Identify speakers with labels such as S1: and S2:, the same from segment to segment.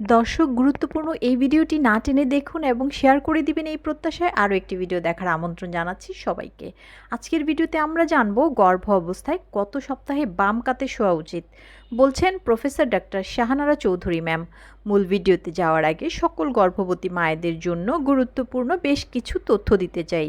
S1: দর্শক, গুরুত্বপূর্ণ এই ভিডিওটি না টেনে দেখুন এবং শেয়ার করে দিবেন এই প্রত্যাশায় আরও একটি ভিডিও দেখার আমন্ত্রণ জানাচ্ছি সবাইকে। আজকের ভিডিওতে আমরা জানব গর্ভ অবস্থায় কত সপ্তাহে বাম কাতে শোয়া উচিত। বলছেন professor doctor Shahanara Chowdhury ma'am. মূল ভিডিওতে যাওয়ার আগে সকল গর্ভবতী মায়েদের জন্য গুরুত্বপূর্ণ বেশ কিছু তথ্য দিতে চাই।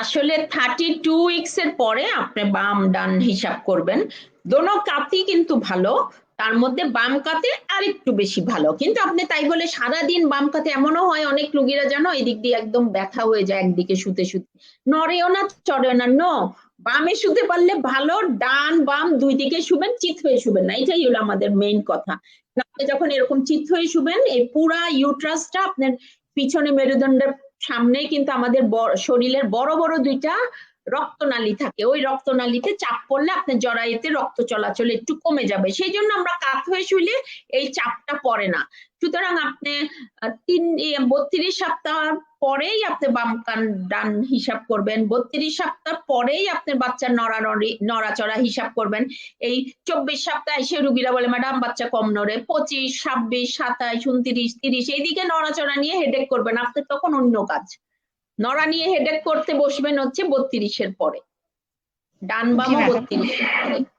S2: আসলে থার্টি টু উইকস এর পরে আপনি বাম ডান হিসাব করবেন। দোনো কাতই কিন্তু ভালো, তার মধ্যে বাম কাতে আর একটু বেশি ভালো। কিন্তু আপনি তাই বলে সারাদিন বাম কাতে এমনও হয়, অনেক রুগীরা জানো, এদিক দিয়ে একদম ব্যথা হয়ে যায়, একদিকে শুতে শুতে। নড়েও না, চড়েও না নো বামে শুতে পারলে ভালো, ডান, বাম দুই দিকে শুবেন, চিত হয়ে শুবেন না। এটাই হলো আমাদের মেইন কথা। আপনি যখন এরকম চিত হয়ে শুবেন, এই পুরা ইউট্রাসটা আপনার পিছনে মেরুদণ্ডের সামনে কিন্তু আমাদের শরীরের বড় বড় দুইটা রক্তনালী থাকে। ওই রক্তনালীতে চাপ পড়লে আপনার জরায়ুতে রক্ত চলাচল একটু কমে যাবে। সেই জন্য আমরা কাত হয়ে শুলে এই চাপটা পড়ে না। সুতরাং আপনি তিন বত্রিশ সপ্তাহ পরেই আপনি বাম কান ডান হিসাব করবেন। বত্রিশ সপ্তাহ পরেই আপনার বাচ্চার নড়ানড়ি নড়াচড়া হিসাব করবেন। এই চব্বিশ সপ্তাহে এসে রুগীরা বলে, ম্যাডাম, বাচ্চা কম নড়ে। পঁচিশ, ছাব্বিশ সাতাইশ উনত্রিশ, তিরিশ, এইদিকে নড়াচড়া নিয়ে হেডেক করবেন। আপনি তখন অন্য কাজ। নড়া নিয়ে হেডেক করতে বসবেন হচ্ছে বত্রিশের পরে। ডান বামও
S3: জি,
S2: বত্রিশের পরে।